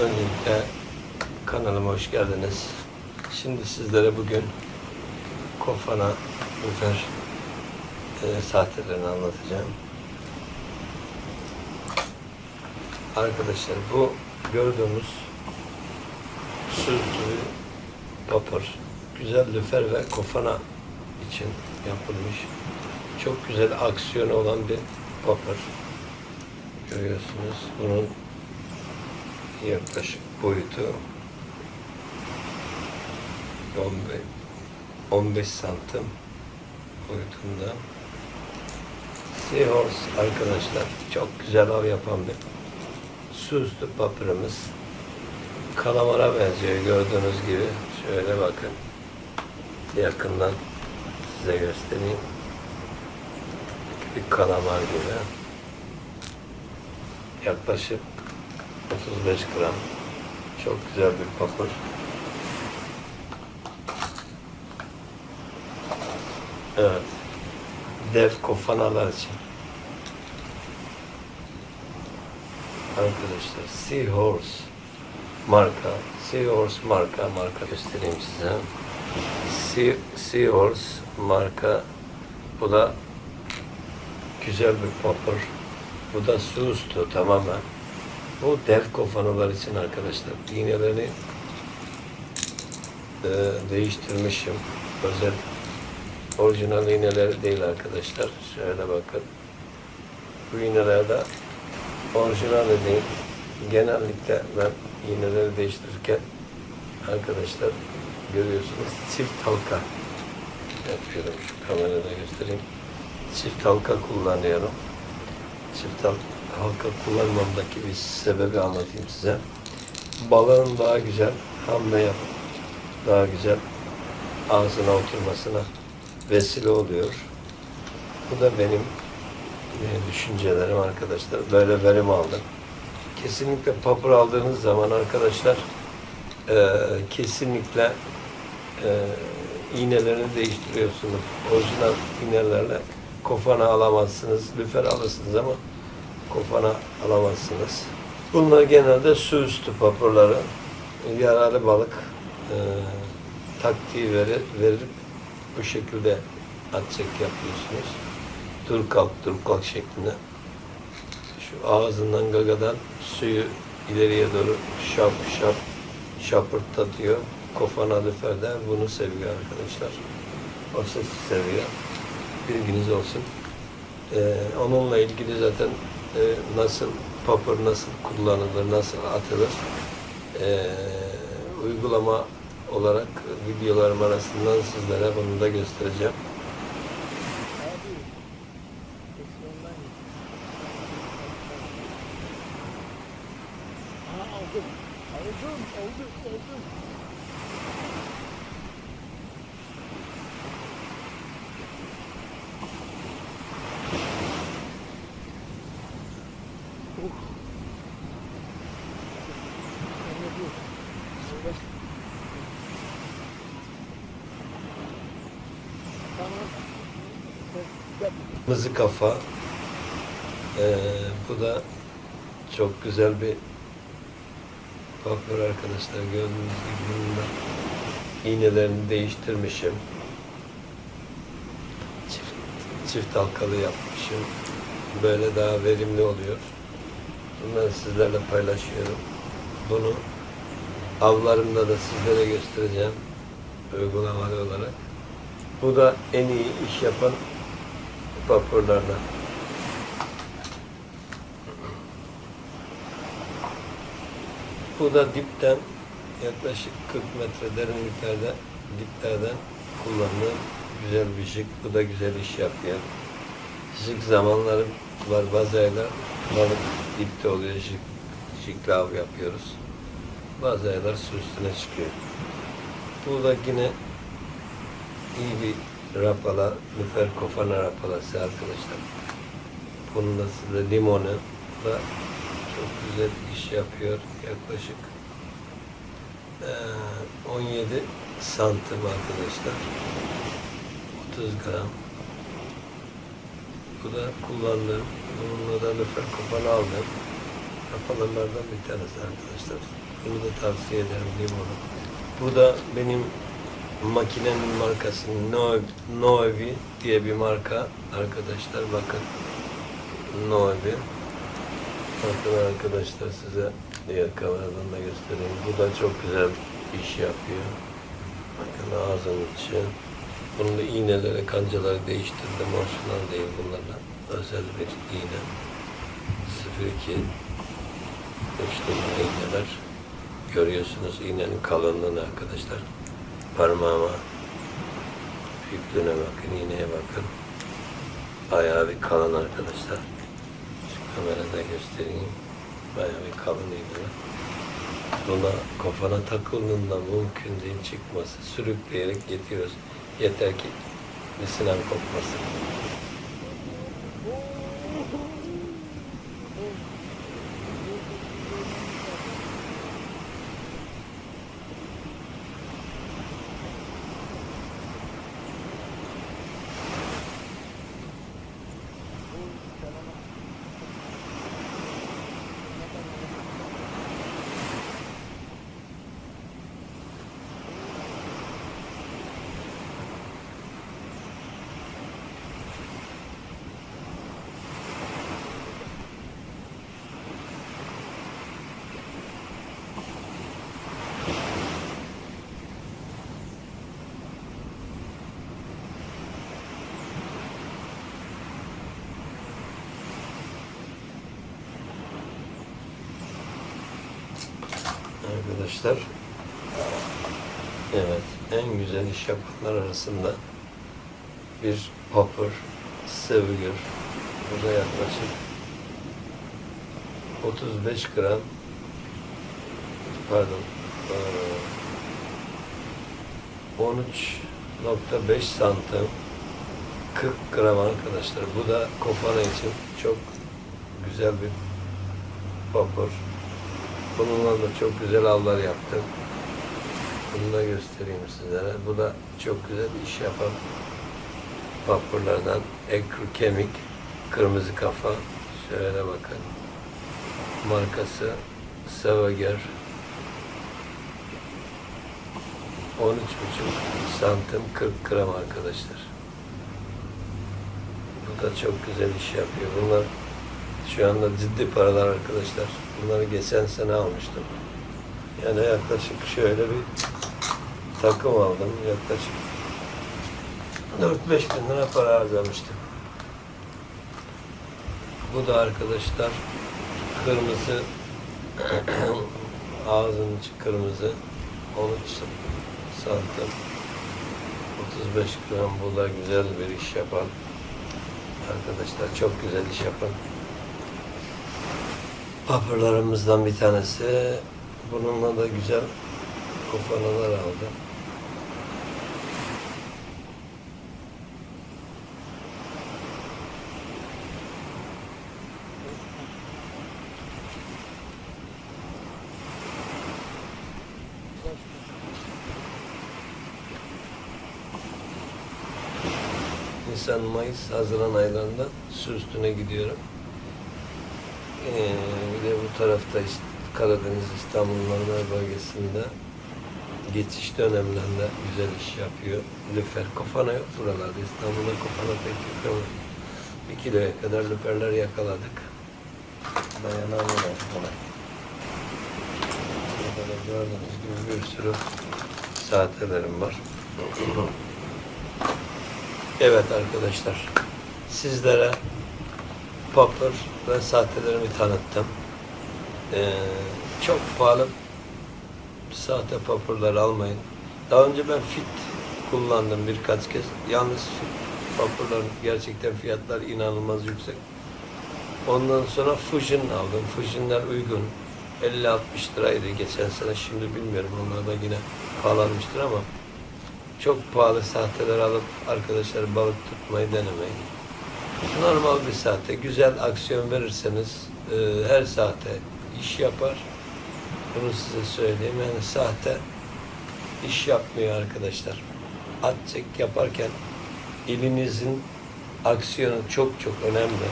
Öncelikle kanalıma hoş geldiniz. Şimdi sizlere bugün kofana, lüfer e, sahtelerini anlatacağım. Arkadaşlar bu gördüğümüz süzdü vapur güzel lüfer ve kofana için yapılmış. Çok güzel aksiyonu olan bir vapur. Görüyorsunuz bunun yaklaşık boyutu 15, 15 santim boyutunda. Seahorse arkadaşlar çok güzel av yapan bir süslü papırımız. Kalamara benziyor gördüğünüz gibi. Şöyle bakın. Yakından size göstereyim. Bir kalamar gibi. Yaklaşık 35 gram. Çok güzel bir papır. Evet. Dev kofanalar için. Arkadaşlar Seahorse marka. Seahorse marka. Marka göstereyim size. Sea, Seahorse marka. Bu da güzel bir papır. Bu da su üstü tamamen. Bu dev kofanalar için arkadaşlar. İğnelerini e, değiştirmişim. Özel orijinal iğneleri değil arkadaşlar. Şöyle bakın. Bu iğnelerde orijinal de değil. Genellikle ben iğneleri değiştirirken arkadaşlar görüyorsunuz çift halka yapıyorum. Şu kamerada göstereyim. Çift halka kullanıyorum. Çift hal- halka kullanmamdaki bir sebebi anlatayım size. Balığın daha güzel hamle yap, daha güzel ağzına oturmasına vesile oluyor. Bu da benim e, düşüncelerim arkadaşlar. Böyle verim aldım. Kesinlikle papır aldığınız zaman arkadaşlar e, kesinlikle e, iğnelerini değiştiriyorsunuz. Orijinal iğnelerle kofana alamazsınız. Lüfer alırsınız ama kofana alamazsınız. Bunlar genelde su üstü papırları. Yararlı balık e, taktiği verir, verip bu şekilde atacak yapıyorsunuz. Dur kalk dur kalk şeklinde. Şu ağzından gagadan suyu ileriye doğru şap şap şapırtlatıyor. Kofana lüferden bunu seviyor arkadaşlar. O sesi seviyor. Bilginiz olsun. Ee, onunla ilgili zaten e, nasıl papır nasıl kullanılır, nasıl atılır ee, uygulama olarak videolarım arasından sizlere bunu da göstereceğim. Abi, ekrandan git. Aha aldım. Aldım, aldım, aldım. Uf. Ne bu? Şöyle. Tamam. Yap. Kırmızı kafa. Ee, bu da çok güzel bir papır arkadaşlar. Gördüğünüz gibi bunda iğnelerini değiştirmişim. Çift, çift halkalı yapmışım. Böyle daha verimli oluyor. Bunları sizlerle paylaşıyorum. Bunu avlarımda da sizlere göstereceğim. Uygulamalı olarak. Bu da en iyi iş yapan vapurlardan. Bu da dipten yaklaşık 40 metre derinliklerde diplerden kullanılan güzel bir jig. Bu da güzel iş yapıyor. Jig zamanları var bazı aylar balık dipte oluyor jig, jigle av yapıyoruz. Bazı aylar su üstüne çıkıyor. Bu da yine iyi bir rapala, lüfer kofana rapalası arkadaşlar. Bunun da size limonu da çok güzel iş yapıyor. Yaklaşık eee, 17 santim arkadaşlar. 30 gram. Bu da kullandım. Bununla da lüfer kofana aldım. kapalılardan bir tanesi arkadaşlar. Bunu da tavsiye ederim limonu. Bu da benim makinenin markası Novi diye bir marka. Arkadaşlar bakın. Novi. Bakın arkadaşlar size diğer kameradan da göstereyim. Bu da çok güzel iş yapıyor. Bakın ağzının içi. Bunun da iğneleri kancaları değiştirdim. Orijinal değil bunlarla. Özel bir iğne. 02 uçlu iğneler. Görüyorsunuz iğnenin kalınlığını arkadaşlar parmağıma büyüklüğüne bakın, iğneye bakın. Bayağı bir kalın arkadaşlar. Şu kamerada göstereyim. Bayağı bir kalın iğneler. Buna kafana takıldığında mümkün değil çıkması. Sürükleyerek getiriyoruz. Yeter ki bir sinan kopmasın. Arkadaşlar evet en güzel iş yapanlar arasında bir popper, sevgür burada yaklaşık 35 gram pardon eee, 13.5 santim 40 gram arkadaşlar. Bu da kofana için çok güzel bir popper. Bununla da çok güzel avlar yaptım. Bunu da göstereyim sizlere. Bu da çok güzel iş yapan vapurlardan. Ekru kemik, kırmızı kafa. Şöyle bakın. Markası Savager. 13,5 santim 40 gram arkadaşlar. Bu da çok güzel iş yapıyor. Bunlar şu anda ciddi paralar arkadaşlar. Bunları geçen sene almıştım. Yani yaklaşık şöyle bir takım aldım. Yaklaşık 4-5 bin lira para harcamıştım. Bu da arkadaşlar kırmızı ağzının içi kırmızı 13 santim 35 gram bu da güzel bir iş yapan arkadaşlar çok güzel iş yapan Papırlarımızdan bir tanesi. Bununla da güzel kofanalar aldım. Nisan, Mayıs, Haziran aylarında su üstüne gidiyorum. Ee, bu tarafta işte Karadeniz, İstanbul, Marmara bölgesinde geçiş dönemlerinde güzel iş yapıyor. Lüfer, kofana yok buralarda. İstanbul'da kofana pek yok ama bir kiloya kadar lüferler yakaladık. Dayanamıyorlar buna. Burada gördüğünüz gibi bir sürü saatelerim var. Evet arkadaşlar, sizlere popper ve sahtelerimi tanıttım. Ee, çok pahalı sahte popperlar almayın. Daha önce ben fit kullandım birkaç kez. Yalnız fit popperların gerçekten fiyatlar inanılmaz yüksek. Ondan sonra Fusion aldım. Fusion'lar uygun. 50-60 liraydı geçen sene. Şimdi bilmiyorum. Onlar da yine pahalanmıştır ama çok pahalı sahteler alıp arkadaşlar balık tutmayı denemeyin. Normal bir sahte, güzel aksiyon verirseniz e, her sahte iş yapar. Bunu size söyleyeyim. Yani sahte iş yapmıyor arkadaşlar. At çek yaparken elinizin aksiyonu çok çok önemli.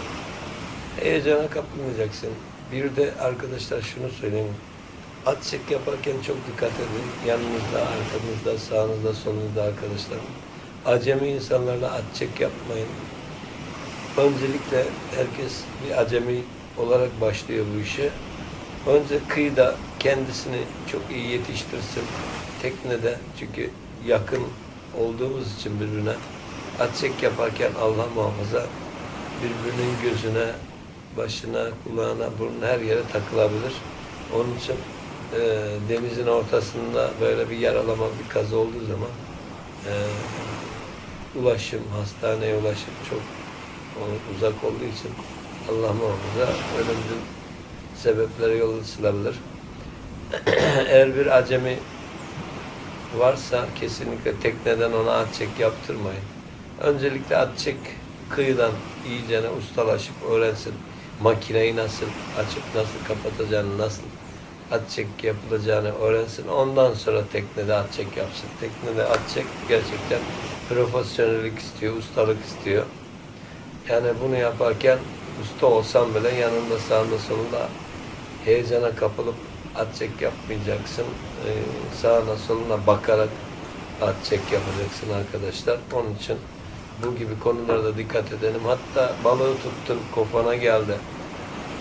Heyecana kapılmayacaksın. Bir de arkadaşlar şunu söyleyeyim. At çek yaparken çok dikkat edin. Yanınızda, arkanızda, sağınızda, solunuzda arkadaşlar. Acemi insanlarla at çek yapmayın. Öncelikle herkes bir acemi olarak başlıyor bu işe. Önce kıyıda kendisini çok iyi yetiştirsin. Teknede çünkü yakın olduğumuz için birbirine at çek yaparken Allah muhafaza birbirinin gözüne, başına, kulağına, burnuna her yere takılabilir. Onun için e, denizin ortasında böyle bir yaralama, bir kaza olduğu zaman e, ulaşım, hastaneye ulaşım çok uzak olduğu için Allah muhafaza ölümcül sebeplere yol açılabilir. Eğer bir acemi varsa kesinlikle tekneden ona at çek yaptırmayın. Öncelikle at çek kıyıdan iyicene ustalaşıp öğrensin. Makineyi nasıl açıp nasıl kapatacağını, nasıl at çek yapılacağını öğrensin. Ondan sonra teknede at çek yapsın. Teknede at çek gerçekten profesyonellik istiyor, ustalık istiyor. Yani bunu yaparken usta olsan bile yanında sağında solunda heyecana kapılıp at çek yapmayacaksın. Ee, sağına soluna bakarak at çek yapacaksın arkadaşlar. Onun için bu gibi konularda dikkat edelim. Hatta balığı tuttun, kofana geldi.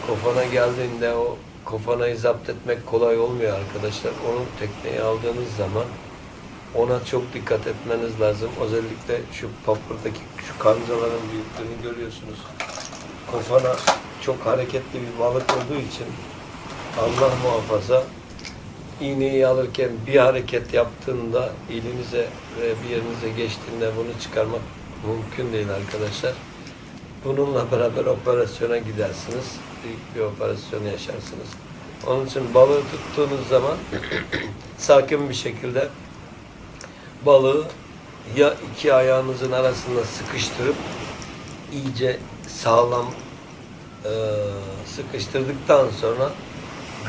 Kofana geldiğinde o kofanayı zapt etmek kolay olmuyor arkadaşlar. Onu tekneye aldığınız zaman ona çok dikkat etmeniz lazım. Özellikle şu papırdaki şu kancaların büyüklüğünü görüyorsunuz. Kofana çok hareketli bir balık olduğu için Allah muhafaza iğneyi alırken bir hareket yaptığında elinize ve bir yerinize geçtiğinde bunu çıkarmak mümkün değil arkadaşlar. Bununla beraber operasyona gidersiniz. Büyük bir operasyon yaşarsınız. Onun için balığı tuttuğunuz zaman sakin bir şekilde balığı ya iki ayağınızın arasında sıkıştırıp iyice sağlam e, sıkıştırdıktan sonra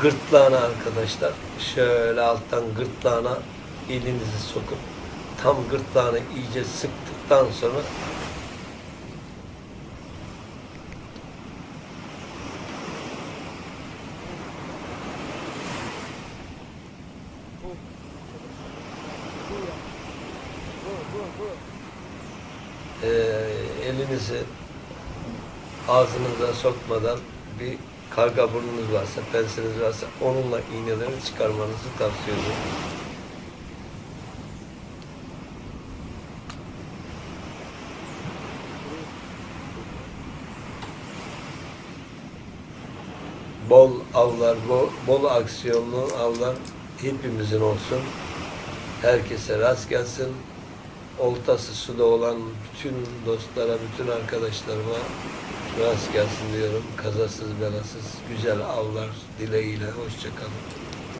gırtlağına arkadaşlar şöyle alttan gırtlağına elinizi sokup tam gırtlağını iyice sıktıktan sonra Bu. Bu ya. Bu, bu, bu. e, elinizi ağzınıza sokmadan bir karga burnunuz varsa, pensiniz varsa onunla iğneleri çıkarmanızı tavsiye ediyorum. Bol avlar, bol, bol aksiyonlu avlar hepimizin olsun. Herkese rast gelsin. Oltası suda olan bütün dostlara, bütün arkadaşlarıma rast gelsin diyorum. Kazasız belasız güzel avlar dileğiyle. Hoşçakalın.